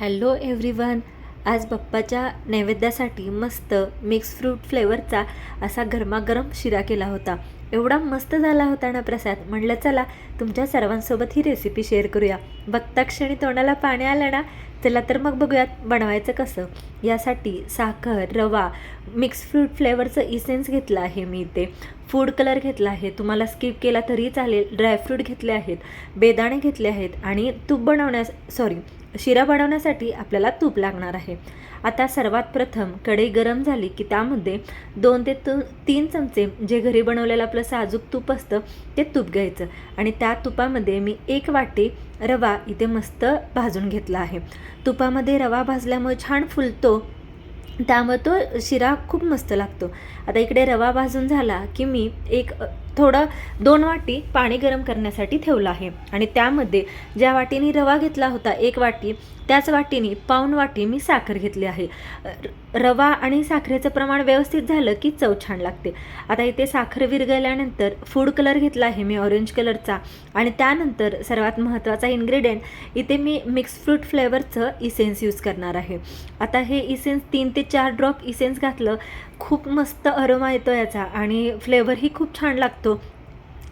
Hello everyone आज बाप्पाच्या नैवेद्यासाठी मस्त मिक्स फ्रूट फ्लेवरचा असा गरमागरम शिरा केला होता. एवढा मस्त झाला होता ना प्रसाद. म्हणलं चला तुमच्या सर्वांसोबत ही रेसिपी शेअर करूया. बघता क्षणी तोंडाला पाणी आलं ना चला तर मग बघूयात बनवायचं कसं. यासाठी साखर रवा मिक्स फ्रूट फ्लेवरचं इसेन्स घेतलं आहे मी इथे. फूड कलर घेतला आहे तुम्हाला स्किप केला तरी चालेल. ड्रायफ्रूट घेतले आहेत बेदाणे घेतले आहेत आणि तूप बनवण्यास सॉरी शिरा बनवण्यासाठी आपल्याला तूप लागणार आहे. आता सर्वात प्रथम कढई गरम झाली की त्यामध्ये दोन ते तू तीन चमचे जे घरी बनवलेलं आपलं साजूक तूप असतं ते तूप घ्यायचं. आणि त्या तुपामध्ये मी एक वाटी रवा इथे मस्त भाजून घेतला आहे. तुपामध्ये रवा भाजल्यामुळे छान फुलतो त्यामुळे तो शिरा खूप मस्त लागतो. आता इकडे रवा भाजून झाला की मी एक थोडं दोन वाटी पाणी गरम करण्यासाठी ठेवलं आहे. आणि त्यामध्ये ज्या वाटीने रवा घेतला होता एक वाटी त्याच वाटीने पाऊण वाटी मी साखर घेतली आहे. र- रवा आणि साखरेचं प्रमाण व्यवस्थित झालं की चव छान लागते. आता इथे साखर विरघळल्यानंतर फूड कलर घेतला आहे मी ऑरेंज कलरचा आणि त्यानंतर सर्वात महत्त्वाचा इन्ग्रेडियंट इथे मी मिक्स फ्रूट फ्लेवरचं इसेन्स यूज करणार आहे. आता हे इसेन्स तीन ते चार ड्रॉप इसेन्स घातलं खूप मस्त अरोमा येतो याचा आणि फ्लेवरही खूप छान लागतो.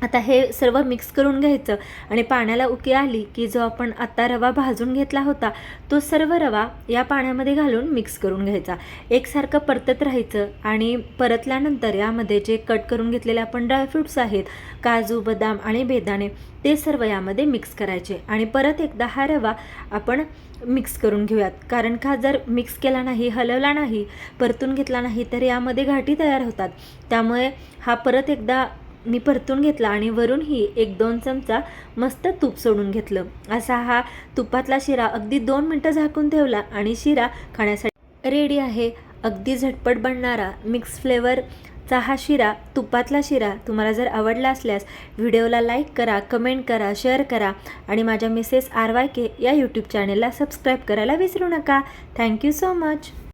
आता हे सर्व मिक्स करून घ्यायचं आणि पाण्याला उकी आली की जो आपण आत्ता रवा भाजून घेतला होता तो सर्व रवा या पाण्यामध्ये घालून मिक्स करून घ्यायचा. एकसारखं परतत राहायचं आणि परतल्यानंतर यामध्ये जे कट करून घेतलेले आपण ड्रायफ्रूट्स आहेत काजू बदाम आणि बेदाणे ते सर्व यामध्ये मिक्स करायचे आणि परत एकदा हा रवा आपण मिक्स करून घेऊयात. कारण का जर मिक्स केला नाही हलवला नाही परतून घेतला नाही तर यामध्ये घाटी तयार होतात. त्यामुळे हा परत एकदा मी परतून घेतला आणि वरूनही एक दोन चमचा मस्त तूप सोडून घेतलं. असा हा तुपातला शिरा अगदी दोन मिनटं झाकून ठेवला आणि शिरा खाण्यासाठी रेडी आहे. अगदी झटपट बनणारा मिक्स फ्लेवरचा हा शिरा तुपातला शिरा तुम्हाला जर आवडला असल्यास व्हिडिओला लाईक करा कमेंट करा शेअर करा आणि माझ्या मिसेस आर वाय के या यूट्यूब चॅनेलला सबस्क्राईब करायला विसरू नका. Thank you so much.